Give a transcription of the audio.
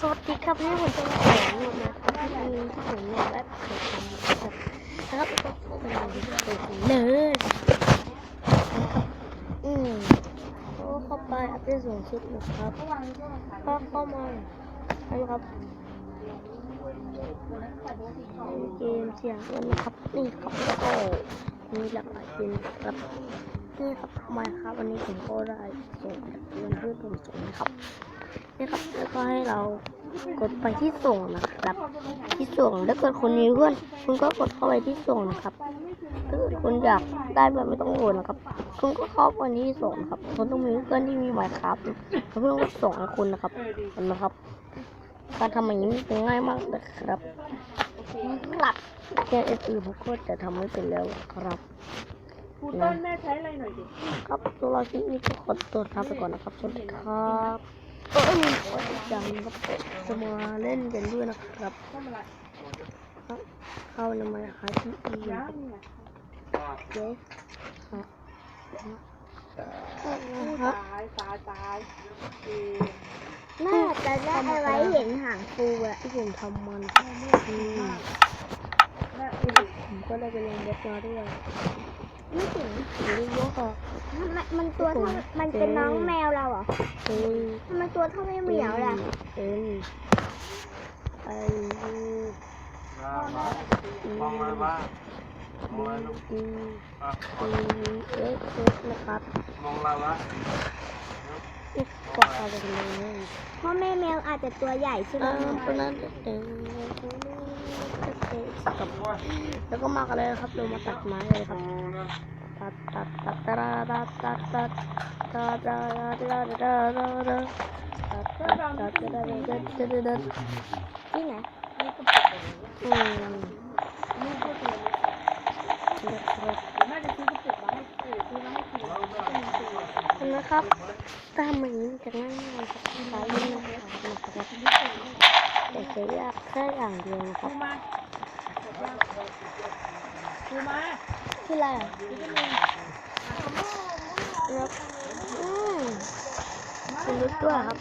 สวัสดีครับนี่ผมจะมาสอนรูปนะครับที่มีที่ผมเนี่ยได้เคยทำนะครับนะครับก็เป็นเลยอืมก็เข้าไปอัปเดตสูงสุดนะครับก็เข้ามานะครับเกมเสียงเงินนะครับนี่ครับแล้วก็มีหลากหลายเกมครับนี่ครับมาครับวันนี้ผมก็ได้ส่งจากเพื่อนเพื่อนผมส่งนะครับ นี่ครับแล้วก็ให้เรากดไปที่ส่งนะครับ ที่ส่งแล้วเกิดคนมีเพื่อนคุณก็กดเข้าไปที่ส่งนะครับถ้าเกิดคุณอยากได้แบบไม่ต้องโอนนะครับคุณก็เข้าไปที่ส่งนะครับคุณต้องมีเพื่อนที่มีหมายครับเพื่อนก็ส่งให้คุณนะครับเห็นไหมครับการทำอย่างนี้มันเป็นง่ายมากนะครับครับแค่อื่นผมก็จะทำไม่เป็นแล้วครับครูต้นแม่ใช้อะไรหน่อยดิครับตัวเราที่นี่ก็ขอตัวลาไปก่อนนะครับสวัสดีครับ จังครับจะมาเล่นกันด้วยนะครับเข้าแล้มาหาที่อีเจ๊ครับตายตายน่าจะได้ไว้เห็นหางปูอะที่ผมทำมันอืมผมก็เลยไปเรียนเด็กน้อยด้วยไม่ถึงหรือยกอะก มันตัวเท่ามันเป็นน้องแมวเราเหรอเอ้ยทำไมตัวเท่าไม่เหมียวล่ะเป็นไอยูมองอะไรบ้างมองอะไรลูกอีอะอีเอ็กเอ็กนะครับ มองอะไรวะนี่กว่าอะไรกันเลยเพราะแม่แมวอาจจะตัวใหญ่ใช่ไหมอ่าเพราะนั้นเองกับแล้วก็มากันเลยครับเรามาตัดไม้เลยครับ ตัดตัดตัดตัด ที่ไหนอืมนะครับตามมันจะง่ายๆครับสายนี้นะครับแต่จะยากแค่อย่างเดียวนะครับคือมาคืออะไร ครับอืมสนุกด้วยครับ